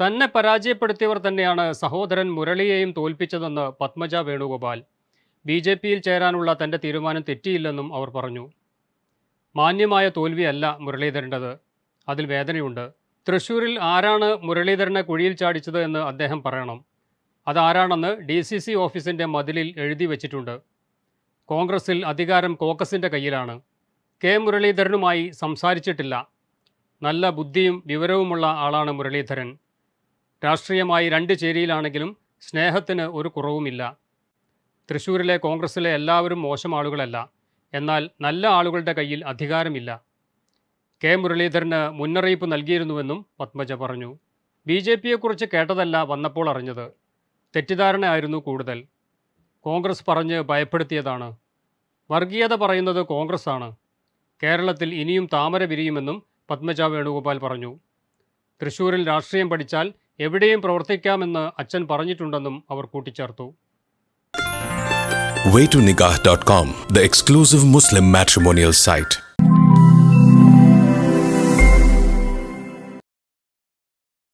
തന്നെ പരാജയപ്പെടുത്തിയവർ തന്നെയാണ് സഹോദരൻ മുരളിയെയും തോൽപ്പിച്ചതെന്ന് പത്മജ വേണുഗോപാൽ. ബി ജെ പിയിൽ ചേരാനുള്ള തന്റെ തീരുമാനം തെറ്റിയില്ലെന്നും അവർ പറഞ്ഞു. മാന്യമായ തോൽവിയല്ല മുരളീധരന്റെത്. അതിൽ വേദനയുണ്ട്. തൃശൂരിൽ ആരാണ് മുരളീധരനെ കുഴിയിൽ ചാടിച്ചത് എന്ന് അദ്ദേഹം പറയണം. അതാരാണെന്ന് ഡി സി സി ഓഫീസിന്റെ മതിലിൽ എഴുതി വച്ചിട്ടുണ്ട്. കോൺഗ്രസിൽ അധികാരം കോക്കസിന്റെ കയ്യിലാണ്. കെ മുരളീധരനുമായി സംസാരിച്ചിട്ടില്ല. നല്ല ബുദ്ധിയും വിവരവുമുള്ള ആളാണ് മുരളീധരൻ. രാഷ്ട്രീയമായി രണ്ട് ചേരിയിലാണെങ്കിലും സ്നേഹത്തിന് ഒരു കുറവുമില്ല. തൃശ്ശൂരിലെ കോൺഗ്രസിലെ എല്ലാവരും മോശം ആളുകളല്ല. എന്നാൽ നല്ല ആളുകളുടെ കയ്യിൽ അധികാരമില്ല. കെ. മുരളീധരന് മുന്നറിയിപ്പ് നൽകിയിരുന്നുവെന്നും പത്മജ പറഞ്ഞു. ബി ജെ പിയെക്കുറിച്ച് കേട്ടതല്ല വന്നപ്പോൾ അറിഞ്ഞത്. തെറ്റിദ്ധാരണയായിരുന്നു കൂടുതൽ. കോൺഗ്രസ് പറഞ്ഞ് ഭയപ്പെടുത്തിയതാണ്. വർഗീയത പറയുന്നത് കോൺഗ്രസ് ആണ് കേരളത്തിൽ ഇനിയും താമര വിരിയുമെന്നും പത്മജ വേണുഗോപാൽ പറഞ്ഞു. തൃശൂരിൽ രാഷ്ട്രീയം പഠിച്ചാൽ എവിടെയും പ്രവർത്തിക്കാമെന്ന് അച്ഛൻ പറഞ്ഞിട്ടുണ്ടെന്നും അവർ കൂട്ടിച്ചേർത്തു.